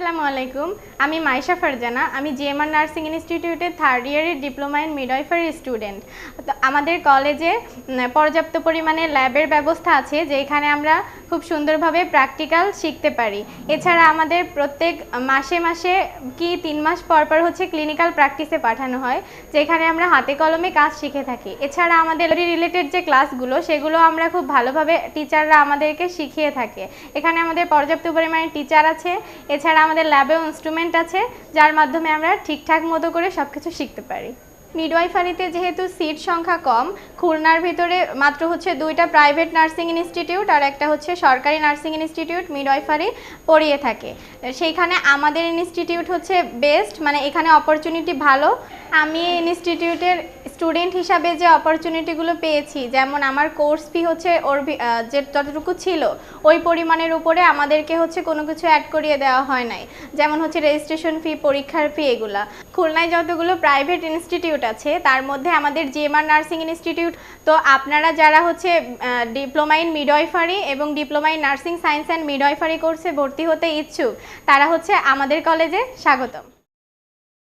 আসসালামু আলাইকুম। আমি মাইশা ফারজানা। আমি জিএমআর নার্সিং ইনস্টিটিউটের থার্ড ইয়ারের ডিপ্লোমা ইন মিডওয়াইফারি স্টুডেন্ট তো আমাদের কলেজে পর্যাপ্ত পরিমাণে ল্যাবের ব্যবস্থা আছে যেখানে আমরা খুব সুন্দরভাবে প্র্যাকটিক্যাল শিখতে পারি। এছাড়া আমাদের প্রত্যেক মাসে মাসে কি তিন মাস পর পর হচ্ছে ক্লিনিক্যাল প্র্যাকটিসে পাঠানো হয়, যেখানে আমরা হাতে কলমে কাজ শিখে থাকি। এছাড়া আমাদের রিলেটেড যে ক্লাসগুলো সেগুলো আমরা খুব ভালোভাবে টিচাররা আমাদেরকে শিখিয়ে থাকে। এখানে আমাদের পর্যাপ্ত পরিমাণে টিচার আছে, এছাড়া আমাদের ল্যাবেও ইনস্ট্রুমেন্ট আছে, যার মাধ্যমে আমরা ঠিকঠাক মতো করে সব কিছু শিখতে পারি। মিডওয়াইফারিতে যেহেতু সিট সংখ্যা কম, খুলনার ভিতরে মাত্র হচ্ছে দুইটা প্রাইভেট নার্সিং ইনস্টিটিউট আর একটা হচ্ছে সরকারি নার্সিং ইনস্টিটিউট মিডওয়াইফারি পড়িয়ে থাকে। সেইখানে আমাদের ইনস্টিটিউট হচ্ছে বেস্ট মানে এখানে অপরচুনিটি ভালো। আমি ইনস্টিটিউটের স্টুডেন্ট হিসাবে যে অপরচুনিটিগুলো পেয়েছি, যেমন আমার কোর্স ফি হচ্ছে ওর যে যতটুকু ছিল, ওই পরিমাণের উপরে আমাদেরকে হচ্ছে কোনো কিছু অ্যাড করিয়ে দেওয়া হয় নাই। যেমন হচ্ছে রেজিস্ট্রেশন ফি পরীক্ষার ফি এগুলা। খুলনায় যতগুলো প্রাইভেট ইনস্টিটিউট আছে, তার মধ্যে আমাদের জিএমআর নার্সিং ইনস্টিটিউট তো আপনারা যারা হচ্ছে ডিপ্লোমা ইন মিডওয়াইফারি এবং diploma in nursing science and midwifery কোর্সে ভর্তি হতে ইচ্ছুক, তারা হচ্ছে আমাদের কলেজে স্বাগতম।